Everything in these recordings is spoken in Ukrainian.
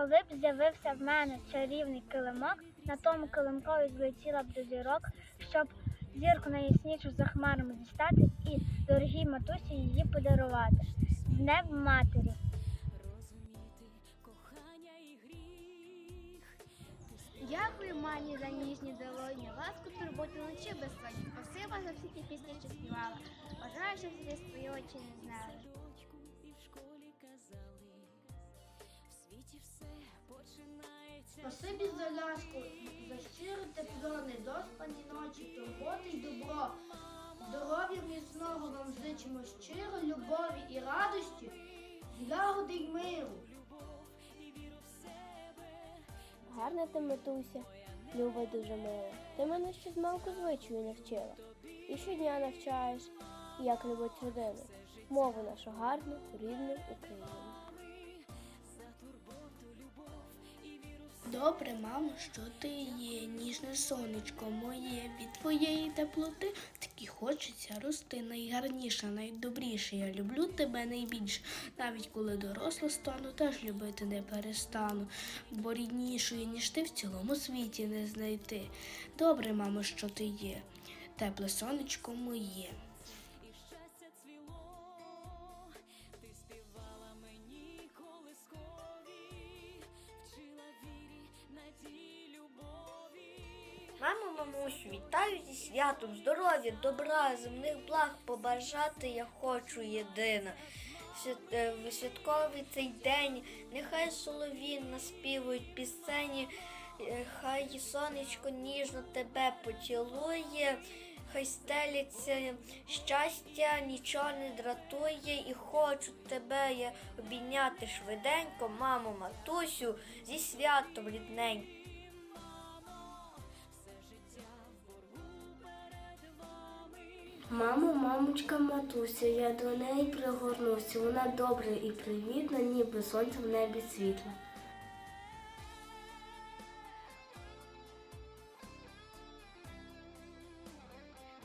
Коли б з'явився в мене чарівний килимок, на тому килимкові злетіла б до зірок, щоб зірку найяснішу за хмарами дістати і дорогій матусі її подарувати. Днем матері. Дякую мамі за ніжні долоні, ласку турботу ночі без безсонні. Спасибо за всі ті пісні, що співала. Бажаю, щоб зріз твої очі не знали. Спасибі за ласку, за щире тепло, недоспані ночі, турботи й добро. Здоров'я міцного вам зичимо щиро, любові і радості, злагоди й миру. Гарна ти, матуся, люба дуже мила. Ти мене ще змалку звичаю навчила. І щодня навчаєш, як любить родину. Мову нашу гарну, рідну Україну. Добре, мамо, що ти є, ніжне сонечко моє, від твоєї теплоти таки хочеться рости найгарніше, найдобріше. Я люблю тебе найбільше. Навіть коли доросла стану, теж любити не перестану, бо ріднішої, ніж ти в цілому світі не знайти. Добре, мамо, що ти є, тепле сонечко моє. Мамо, мамусю, вітаю зі святом, здоров'я, добра, земних благ побажати я хочу єдине. Е, В святковий цей день нехай солові наспівують пісені, е, хай сонечко ніжно тебе поцілує, хай стеляться щастя, нічого не дратує, і хочу тебе я обійняти швиденько, мамо, матусю, зі святом рідненько. Мамо, мамочка, матуся, я до неї пригорнуся. Вона добра і привітна, ніби сонце в небі світло.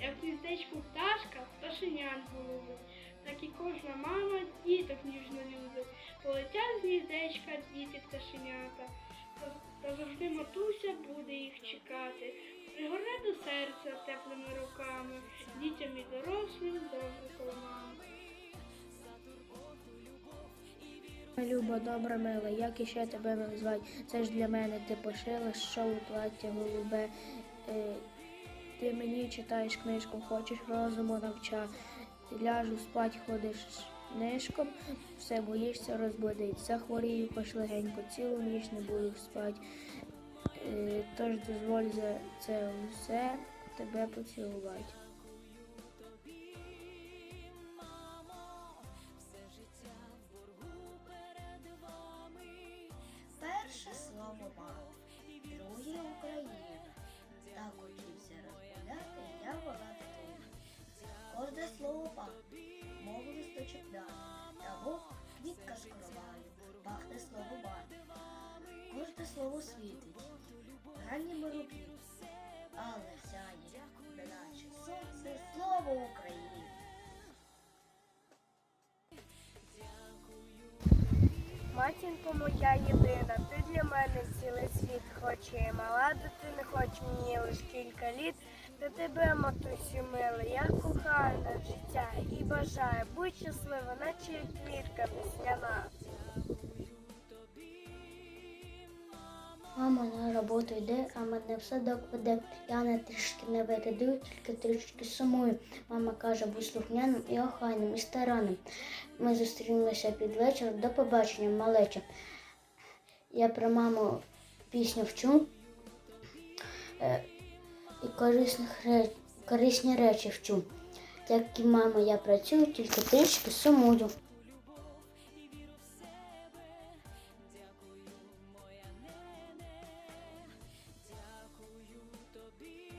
Як гніздечку пташка, пташенят голубить, так і кожна мама діток ніжно любить. Полетять з гніздечка діти пташенята, та, завжди матуся буде їх чекати. Пригорне до серця теплими руками, дітям і дорослим добре коло. Люба, добра, мила, як іще тебе назвати? Це ж для мене ти пошила шоу плаття голубе. Е, ти мені читаєш книжку, хочеш розуму навча. Ляжу спать, ходиш нишком, все боїшся розбудить. Захворію пошлегенько, цілу ніч не буду спать. Е, тож дозволь за це все тебе поцілувати. Листочок та вовк квітка з короваю, пахне слово мати. Кожне слово світить, ранніми рубі, але сяє, неначе сонце, слово України. Матінко моя єдина, ти для мене цілий світ хоче. Мала дитина, хоч мені лиш кілька літ. До тебе, матусю мила, я кохаю на життя і бажаю будь щаслива, наче квітка весняна. Мама на роботу йде, а мене в садок веде. Я не трішки не вирядую, тільки трішки сумую. Мама каже, будь слухняним і охайним, і старанним. Ми зустрінемося під вечір. До побачення, малеча. Я про маму пісню вчу е, і корисних ре- корисні речі вчу. Як і мама, я працюю, тільки трішки сумую.